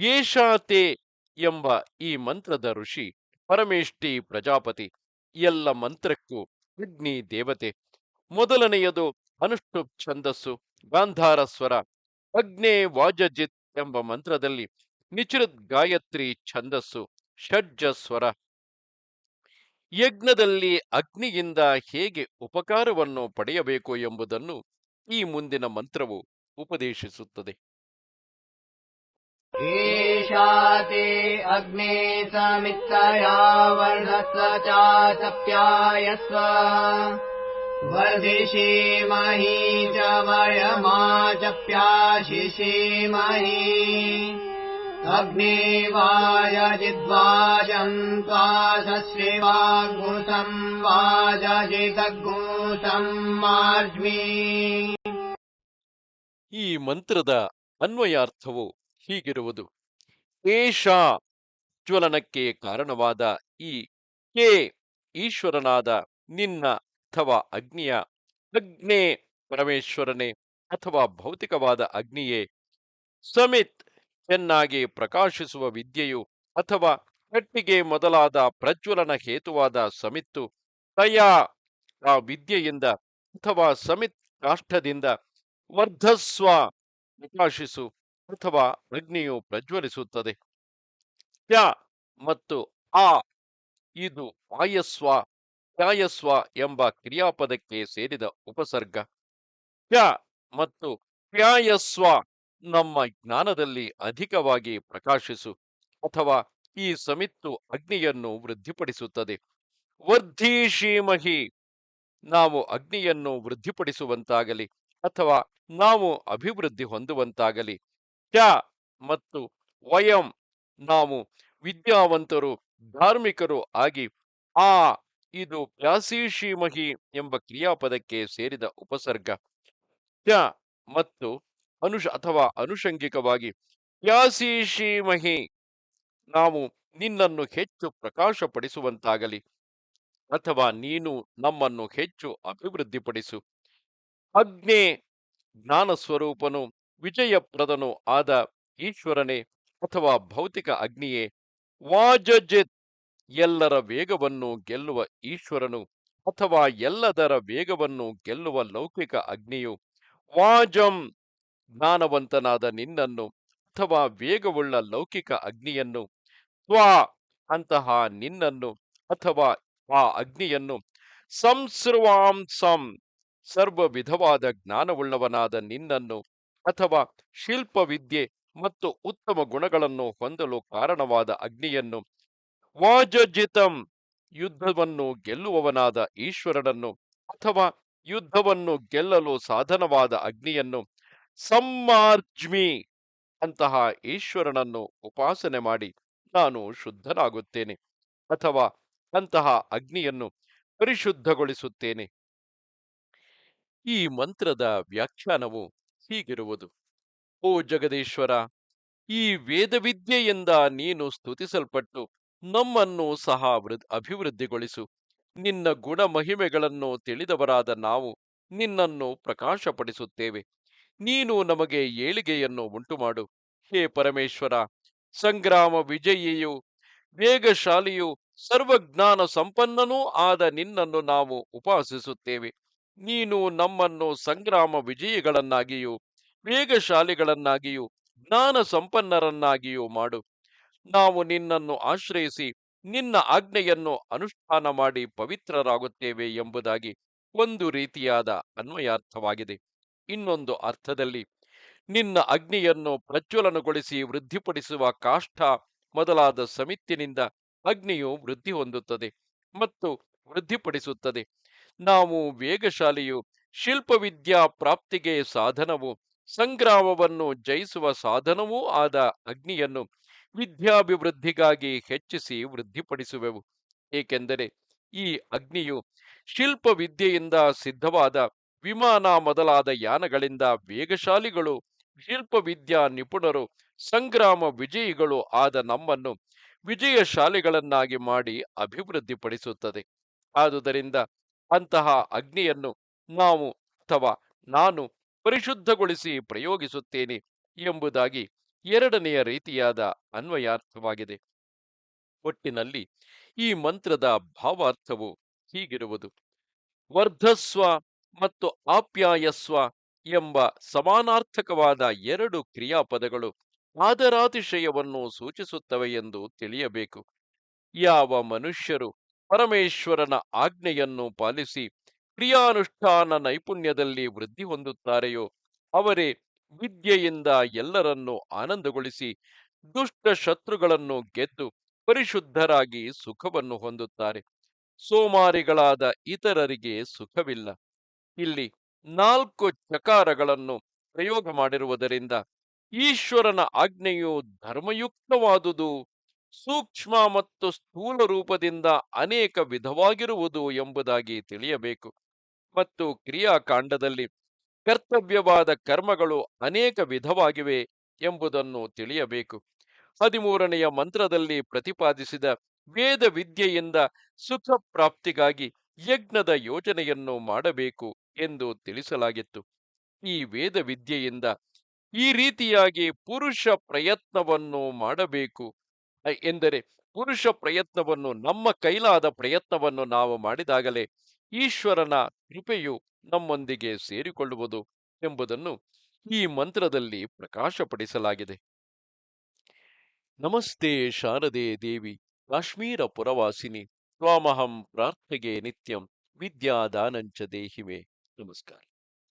ಏಷಾತೆ ಎಂಬ ಈ ಮಂತ್ರದ ಋಷಿ ಪರಮೇಷ್ಠಿ ಪ್ರಜಾಪತಿ ಎಲ್ಲ ಮಂತ್ರಕ್ಕೂ ಅಗ್ನಿ ದೇವತೆ. ಮೊದಲನೆಯದು ಅನುಷ್ಠುಪ್ ಛಂದಸ್ಸು ಗಾಂಧಾರ ಸ್ವರ ಅಗ್ನೇ ವಾಜಜಿತ್ ಎಂಬ ಮಂತ್ರದಲ್ಲಿ ನಿಚೃತ್ ಗಾಯತ್ರಿ ಛಂದಸ್ಸು ಷಡ್ಜ ಸ್ವರ. ಯಜ್ಞದಲ್ಲಿ ಅಗ್ನಿಯಿಂದ ಹೇಗೆ ಉಪಕಾರವನ್ನು ಪಡೆಯಬೇಕು ಎಂಬುದನ್ನು ಈ ಮುಂದಿನ ಮಂತ್ರವು ಉಪದೇಶಿಸುತ್ತದೆ. एषा ते अग्ने समित्तया वर्धस्व च सप्यायस्व वर्धिषीमहि च वयमा च प्याशिषीमहि अग्ने वाजजिद्वाजम् त्वा सश्रीवाग्भूतम् वाजजिदग्भूतम् मार्ज्मि ಈ ಮಂತ್ರದ ಅನ್ವಯಾರ್ಥವು ಹೀಗಿರುವುದು. ಏಷ ಜ್ವಲನಕ್ಕೆ ಕಾರಣವಾದ ಈ ಕೇ ಈಶ್ವರನಾದ ನಿನ್ನ ಅಥವಾ ಅಗ್ನಿಯ ಅಗ್ನೇ ಪರಮೇಶ್ವರನೇ ಅಥವಾ ಭೌತಿಕವಾದ ಅಗ್ನಿಯೇ ಸಮಿತ್ ಚೆನ್ನಾಗಿ ಪ್ರಕಾಶಿಸುವ ವಿದ್ಯೆಯು ಅಥವಾ ಕಟ್ಟಿಗೆ ಮೊದಲಾದ ಪ್ರಜ್ವಲನ ಹೇತುವಾದ ಸಮಿತ್ತು ತಯಾ ಆ ವಿದ್ಯೆಯಿಂದ ಅಥವಾ ಸಮಿತ್ ಕಾಷ್ಠದಿಂದ ವರ್ಧಸ್ವ ಪ್ರಕಾಶಿಸು. ಅಥವಾ ಅಗ್ನಿಯು ಪ್ರಜ್ವಲಿಸುತ್ತದೆ. ತ್ಯ ಮತ್ತು ಆ, ಇದು ಆಯಸ್ವ, ತ್ಯಾಯಸ್ವ ಎಂಬ ಕ್ರಿಯಾಪದಕ್ಕೆ ಸೇರಿದ ಉಪಸರ್ಗ. ತ್ಯ ಮತ್ತು ಪ್ಯಾಯಸ್ವ ನಮ್ಮ ಜ್ಞಾನದಲ್ಲಿ ಅಧಿಕವಾಗಿ ಪ್ರಕಾಶಿಸು ಅಥವಾ ಈ ಸಮಿತ್ತು ಅಗ್ನಿಯನ್ನು ವೃದ್ಧಿಪಡಿಸುತ್ತದೆ. ವರ್ಧೀಶೀಮಹಿ ನಾವು ಅಗ್ನಿಯನ್ನು ವೃದ್ಧಿಪಡಿಸುವಂತಾಗಲಿ ಅಥವಾ ನಾವು ಅಭಿವೃದ್ಧಿ ಹೊಂದುವಂತಾಗಲಿ. ತ್ಯ ಮತ್ತು ವಯಂ ನಾವು ವಿದ್ಯಾವಂತರು, ಧಾರ್ಮಿಕರು ಆಗಿ, ಆ, ಇದು ಪ್ಯಾಸೀಶೀಮಹಿ ಎಂಬ ಕ್ರಿಯಾಪದಕ್ಕೆ ಸೇರಿದ ಉಪಸರ್ಗ. ತ್ಯ ಮತ್ತು ಅನುಷ ಅಥವಾ ಅನುಷಂಗಿಕವಾಗಿ ಪ್ಯಾಸೀಶೀಮಹಿ ನಾವು ನಿನ್ನನ್ನು ಹೆಚ್ಚು ಪ್ರಕಾಶಪಡಿಸುವಂತಾಗಲಿ ಅಥವಾ ನೀನು ನಮ್ಮನ್ನು ಹೆಚ್ಚು ಅಭಿವೃದ್ಧಿಪಡಿಸು. ಅಗ್ನೇ ಜ್ಞಾನ ಸ್ವರೂಪನು ವಿಜಯಪ್ರದನು ಆದ ಈಶ್ವರನೇ ಅಥವಾ ಭೌತಿಕ ಅಗ್ನಿಯೇ ವಾಜಜಿತ್ ಎಲ್ಲರ ವೇಗವನ್ನು ಗೆಲ್ಲುವ ಈಶ್ವರನು ಅಥವಾ ಎಲ್ಲದರ ವೇಗವನ್ನು ಗೆಲ್ಲುವ ಲೌಕಿಕ ಅಗ್ನಿಯು ವಾಜಂ ಜ್ಞಾನವಂತನಾದ ನಿನ್ನನ್ನು ಅಥವಾ ವೇಗವುಳ್ಳ ಲೌಕಿಕ ಅಗ್ನಿಯನ್ನು, ತ್ವ ಅಂತಹ ನಿನ್ನನ್ನು ಅಥವಾ ಆ ಅಗ್ನಿಯನ್ನು ಸಂಸೃವಾಂಸಂ ಸರ್ವ ವಿಧವಾದ ಜ್ಞಾನವುಳ್ಳವನಾದ ನಿನ್ನನ್ನು ಅಥವಾ ಶಿಲ್ಪವಿದ್ಯೆ ಮತ್ತು ಉತ್ತಮ ಗುಣಗಳನ್ನು ಹೊಂದಲು ಕಾರಣವಾದ ಅಗ್ನಿಯನ್ನು ವಾಜಜಿತಂ ಯುದ್ಧವನ್ನು ಗೆಲ್ಲುವವನಾದ ಈಶ್ವರನನ್ನು ಅಥವಾ ಯುದ್ಧವನ್ನು ಗೆಲ್ಲಲು ಸಾಧನವಾದ ಅಗ್ನಿಯನ್ನು ಸಮ್ಮಾರ್ಜ್ಮಿ ಅಂತಹ ಈಶ್ವರನನ್ನು ಉಪಾಸನೆ ಮಾಡಿ ನಾನು ಶುದ್ಧನಾಗುತ್ತೇನೆ ಅಥವಾ ಅಂತಹ ಅಗ್ನಿಯನ್ನು ಪರಿಶುದ್ಧಗೊಳಿಸುತ್ತೇನೆ. ಈ ಮಂತ್ರದ ವ್ಯಾಖ್ಯಾನವು ಹೀಗಿರುವುದು. ಓ ಜಗದೀಶ್ವರ, ಈ ವೇದವಿದ್ಯೆಯಿಂದ ನೀನು ಸ್ತುತಿಸಲ್ಪಟ್ಟು ನಮ್ಮನ್ನು ಸಹ ವೃದ್, ಅಭಿವೃದ್ಧಿಗೊಳಿಸು. ನಿನ್ನ ಗುಣ ಮಹಿಮೆಗಳನ್ನು ತಿಳಿದವರಾದ ನಾವು ನಿನ್ನನ್ನು ಪ್ರಕಾಶಪಡಿಸುತ್ತೇವೆ. ನೀನು ನಮಗೆ ಏಳಿಗೆಯನ್ನು ಉಂಟುಮಾಡು. ಹೇ ಪರಮೇಶ್ವರ, ಸಂಗ್ರಾಮ ವಿಜಯಿಯು, ವೇಗಶಾಲಿಯು, ಸರ್ವಜ್ಞಾನ ಸಂಪನ್ನನೂ ಆದ ನಿನ್ನನ್ನು ನಾವು ಉಪಾಸಿಸುತ್ತೇವೆ. ನೀನು ನಮ್ಮನ್ನು ಸಂಗ್ರಾಮ ವಿಜಯಿಗಳನ್ನಾಗಿಯೂ, ವೇಗಶಾಲಿಗಳನ್ನಾಗಿಯೂ, ಜ್ಞಾನ ಸಂಪನ್ನರನ್ನಾಗಿಯೂ ಮಾಡು. ನಾವು ನಿನ್ನನ್ನು ಆಶ್ರಯಿಸಿ, ನಿನ್ನ ಆಜ್ಞೆಯನ್ನು ಅನುಷ್ಠಾನ ಮಾಡಿ ಪವಿತ್ರರಾಗುತ್ತೇವೆ ಎಂಬುದಾಗಿ ಒಂದು ರೀತಿಯಾದ ಅನ್ವಯಾರ್ಥವಾಗಿದೆ. ಇನ್ನೊಂದು ಅರ್ಥದಲ್ಲಿ, ನಿನ್ನ ಅಗ್ನಿಯನ್ನು ಪ್ರಜ್ವಲನಗೊಳಿಸಿ ವೃದ್ಧಿಪಡಿಸುವ ಕಾಷ್ಠ ಮೊದಲಾದ ಸಮಿತ್ತಿನಿಂದ ಅಗ್ನಿಯು ವೃದ್ಧಿ ಹೊಂದುತ್ತದೆ ಮತ್ತು ವೃದ್ಧಿಪಡಿಸುತ್ತದೆ. ನಾವು ವೇಗಶಾಲಿಯು, ಶಿಲ್ಪವಿದ್ಯಾ ಪ್ರಾಪ್ತಿಗೆ ಸಾಧನವು, ಸಂಗ್ರಾಮವನ್ನು ಜಯಿಸುವ ಸಾಧನವೂ ಆದ ಅಗ್ನಿಯನ್ನು ವಿದ್ಯಾಭಿವೃದ್ಧಿಗಾಗಿ ಹೆಚ್ಚಿಸಿ ವೃದ್ಧಿಪಡಿಸುವೆವು. ಏಕೆಂದರೆ ಈ ಅಗ್ನಿಯು ಶಿಲ್ಪವಿದ್ಯೆಯಿಂದ ಸಿದ್ಧವಾದ ವಿಮಾನ ಮೊದಲಾದ ಯಾನಗಳಿಂದ ವೇಗಶಾಲಿಗಳು, ಶಿಲ್ಪವಿದ್ಯಾ ನಿಪುಣರು, ಸಂಗ್ರಾಮ ವಿಜಯಿಗಳು ಆದ ನಮ್ಮನ್ನು ವಿಜಯಶಾಲಿಗಳನ್ನಾಗಿ ಮಾಡಿ ಅಭಿವೃದ್ಧಿಪಡಿಸುತ್ತದೆ. ಆದುದರಿಂದ ಅಂತಹ ಅಗ್ನಿಯನ್ನು ನಾವು ಅಥವಾ ನಾನು ಪರಿಶುದ್ಧಗೊಳಿಸಿ ಪ್ರಯೋಗಿಸುತ್ತೇನೆ ಎಂಬುದಾಗಿ ಎರಡನೆಯ ರೀತಿಯಾದ ಅನ್ವಯಾರ್ಥವಾಗಿದೆ. ಒಟ್ಟಿನಲ್ಲಿ ಈ ಮಂತ್ರದ ಭಾವಾರ್ಥವು ಹೀಗಿರುವುದು. ವರ್ಧಸ್ವ ಮತ್ತು ಆಪ್ಯಾಯಸ್ವ ಎಂಬ ಸಮಾನಾರ್ಥಕವಾದ ಎರಡು ಕ್ರಿಯಾಪದಗಳು ಆದರಾತಿಶಯವನ್ನು ಸೂಚಿಸುತ್ತವೆ ಎಂದು ತಿಳಿಯಬೇಕು. ಯಾವ ಮನುಷ್ಯರು ಪರಮೇಶ್ವರನ ಆಜ್ಞೆಯನ್ನು ಪಾಲಿಸಿ ಕ್ರಿಯಾನುಷ್ಠಾನ ನೈಪುಣ್ಯದಲ್ಲಿ ವೃದ್ಧಿ ಹೊಂದುತ್ತಾರೆಯೋ, ಅವರೇ ವಿದ್ಯೆಯಿಂದ ಎಲ್ಲರನ್ನೂ ಆನಂದಗೊಳಿಸಿ ದುಷ್ಟ ಶತ್ರುಗಳನ್ನು ಗೆದ್ದು ಪರಿಶುದ್ಧರಾಗಿ ಸುಖವನ್ನು ಹೊಂದುತ್ತಾರೆ. ಸೋಮಾರಿಗಳಾದ ಇತರರಿಗೆ ಸುಖವಿಲ್ಲ. ಇಲ್ಲಿ ನಾಲ್ಕು ಚಕಾರಗಳನ್ನು ಪ್ರಯೋಗ ಮಾಡಿರುವುದರಿಂದ ಈಶ್ವರನ ಆಜ್ಞೆಯು ಧರ್ಮಯುಕ್ತವಾದುದು. ಸೂಕ್ಷ್ಮ ಮತ್ತು ಸ್ಥೂಲ ರೂಪದಿಂದ ಅನೇಕ ವಿಧವಾಗಿರುವುದು ಎಂಬುದಾಗಿ ತಿಳಿಯಬೇಕು. ಮತ್ತು ಕ್ರಿಯಾಕಾಂಡದಲ್ಲಿ ಕರ್ತವ್ಯವಾದ ಕರ್ಮಗಳು ಅನೇಕ ವಿಧವಾಗಿವೆ ಎಂಬುದನ್ನು ತಿಳಿಯಬೇಕು. ಹದಿಮೂರನೆಯ ಮಂತ್ರದಲ್ಲಿ ಪ್ರತಿಪಾದಿಸಿದ ವೇದ ವಿದ್ಯೆಯಿಂದ ಸುಖ ಪ್ರಾಪ್ತಿಗಾಗಿ ಯಜ್ಞದ ಯೋಜನೆಯನ್ನು ಮಾಡಬೇಕು ಎಂದು ತಿಳಿಸಲಾಗಿತ್ತು. ಈ ವೇದ ವಿದ್ಯೆಯಿಂದ ಈ ರೀತಿಯಾಗಿ ಪುರುಷ ಪ್ರಯತ್ನವನ್ನು ಮಾಡಬೇಕು. ಎಂದರೆ ಪುರುಷ ಪ್ರಯತ್ನವನ್ನು, ನಮ್ಮ ಕೈಲಾದ ಪ್ರಯತ್ನವನ್ನು ನಾವು ಮಾಡಿದಾಗಲೇ ಈಶ್ವರನ ಕೃಪೆಯು ನಮ್ಮೊಂದಿಗೆ ಸೇರಿಕೊಳ್ಳುವುದು ಎಂಬುದನ್ನು ಈ ಮಂತ್ರದಲ್ಲಿ ಪ್ರಕಾಶಪಡಿಸಲಾಗಿದೆ. ನಮಸ್ತೆ ಶಾರದೆ ದೇವಿ, ಕಾಶ್ಮೀರ ಪುರವಾಸಿನಿ, ತ್ವಾಮಹಂ ಪ್ರಾರ್ಥೆಗೆ ನಿತ್ಯಂ ವಿದ್ಯಾದಾನಂಚ ದೇಹಿಮೆ. ನಮಸ್ಕಾರ.